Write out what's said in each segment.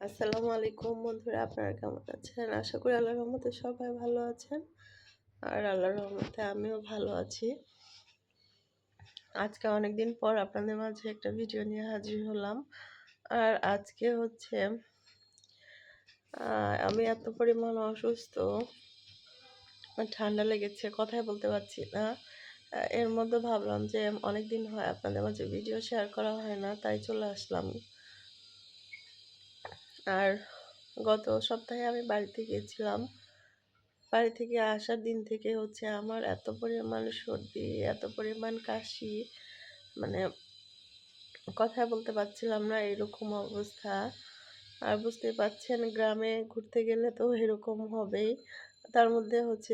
আসসালামু আলাইকুম বন্ধুরা, আপনারা কেমন আছেন? আশা করি আল্লাহর রহমতে সবাই ভালো আছেন। আর আল্লাহর রহমতে আমিও ভালো আছি। আজকে অনেক দিন পর আপনাদের মাঝে একটা ভিডিও নিয়ে হাজির হলাম। আর আজকে হচ্ছে আমি এত পরিমাণ অসুস্থ, ঠান্ডা লেগেছে, কথাই বলতে পারছি না। এর মধ্যে ভাবলাম যে অনেক দিন হয় আপনাদের মাঝে ভিডিও শেয়ার করা হয় না, তাই চলে আসলাম। আর গত সপ্তাহে আমি বাড়িতে গিয়েছিলাম। বাড়ি থেকে আসার দিন থেকে হচ্ছে আমার এত পরিমাণ সর্দি, এত পরিমাণ কাশি মানে কথা বলতে পারছিলাম না এরকম অবস্থা। আর বুঝতে পারছেন, গ্রামে ঘুরতে গেলে তো এরকম হবেই। তার মধ্যে হচ্ছে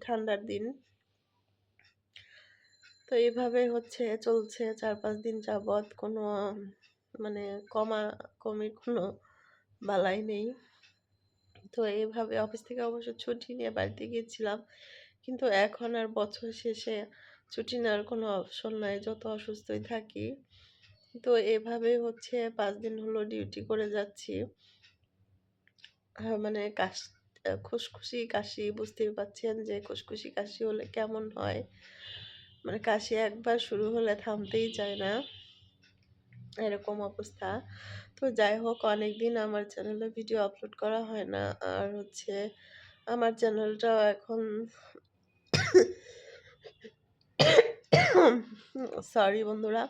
ঠান্ডার দিন। তো এইভাবে হচ্ছে চলছে চার পাঁচ দিন যাবৎ কোনো মানে কমা কমির কোনো বালাই নেই। তো এইভাবে অফিস থেকে অবশ্য ছুটি নিয়ে বাড়িতে গিয়েছিলাম। কিন্তু এখন আর বছর শেষে ছুটি নেওয়ার কোনো অপশন নাই, যত অসুস্থই থাকি। তো এভাবে হচ্ছে পাঁচ দিন হলো ডিউটি করে যাচ্ছি। মানে কাশ, খুশখুশি কাশি বুঝতেই পাচ্ছেন যে খুশখুশি কাশি হলে কেমন হয়? মানে কাশি একবার শুরু হলে থামতেই চায় না। এরকম অবস্থা। তো যাই হোক অনেক দিন আমার চ্যানেলে ভিডিও আপলোড করা হয় না। আর হচ্ছে আমার চ্যানেলটাও এখন সরি বন্ধুরা।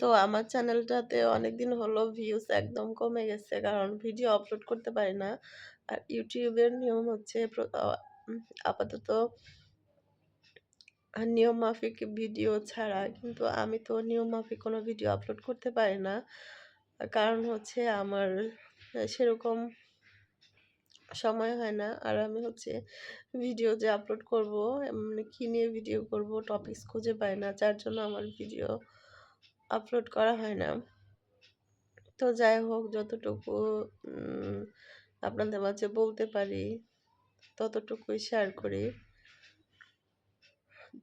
তো আমার চ্যানেলটাতে অনেক দিন হলো ভিউজ একদম কমে গেছে, কারণ ভিডিও আপলোড করতে পারি না। আর ইউটিউবের নিয়ম হচ্ছে, আপাতত নিয়ম মাফিক ভিডিও ছাড়া, কিন্তু আমি তো নিয়ম মাফিক কোনো ভিডিও আপলোড করতে পারি না। কারণ হচ্ছে আমার সেরকম সময় হয় না। আর আমি হচ্ছে ভিডিও যে আপলোড করব মানে কী নিয়ে ভিডিও করব টপিকস খুঁজে পাই না। যার জন্য আমার ভিডিও আপলোড করা হয় না। তো যাই হোক, যতটুকু আপনাদের মাঝে বলতে পারি, ততটুকুই শেয়ার করি।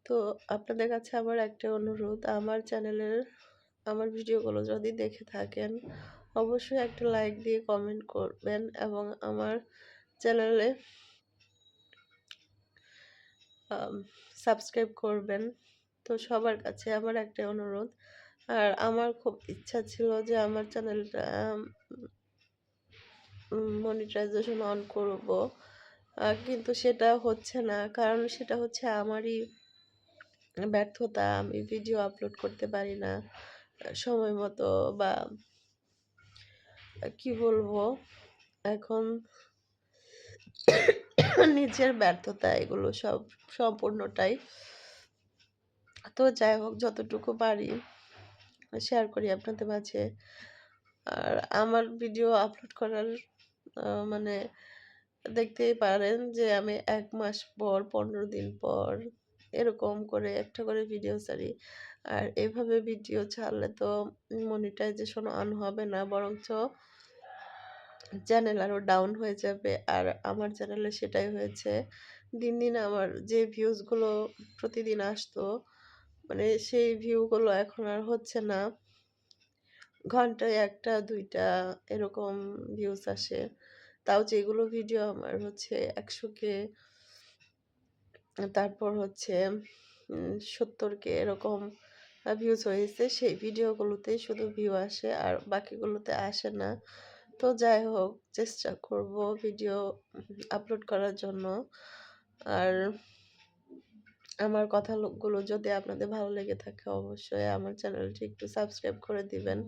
তো আপনাদের কাছে আমার একটা অনুরোধ। আমার চ্যানেলের, আমার ভিডিওগুলো যদি দেখে থাকেন, অবশ্যই একটা লাইক দিয়ে কমেন্ট করবেন এবং আমার চ্যানেলে সাবস্ক্রাইব করবেন। তো সবার কাছে আমার একটা অনুরোধ। আর আমার খুব ইচ্ছা ছিল যে আমার চ্যানেলটা মনিটাইজেশন অন করব। কিন্তু সেটা হচ্ছে না। কারণ সেটা হচ্ছে আমারই ব্যর্থতা আমি ভিডিও আপলোড করতে পারি না, সময় মতো বা, কি বলব? এখন নিজের ব্যর্থতা এগুলো সব সম্পূর্ণটাই। তো যাই হোক, যতটুকু পারি শেয়ার করি আপনাদের মাঝে। আর আমার ভিডিও আপলোড করার মানে দেখতেই পারেন যে আমি এক মাস পর, পনেরো দিন পর এরকম করে একটা করে ভিডিও ছাড়ি। আর এভাবে ভিডিও ছাড়লে তো মনিটাইজেশন অন হবে না, বরঞ্চ চ্যানেল আরও ডাউন হয়ে যাবে। আর আমার চ্যানেলে সেটাই হয়েছে। দিন দিন আমার যে ভিউজগুলো প্রতিদিন আসতো মানে সেই ভিউগুলো এখন আর হচ্ছে না। ঘন্টায় একটা, দুইটা এরকম ভিউজ আসে। তাও যেগুলো ভিডিও আমার হচ্ছে একশোকে তারপর হচ্ছে সত্তরকে এরকম ভিউজ হয়েছে, সেই ভিডিওগুলোতেই শুধু ভিউ আসে আর বাকিগুলোতে আসে না। তো যাই হোক, চেষ্টা করব ভিডিও আপলোড করার জন্য। আর আমার কথাগুলো যদি আপনাদের ভালো লেগে থাকে, অবশ্যই আমার চ্যানেলটি একটু সাবস্ক্রাইব করে দিবেন।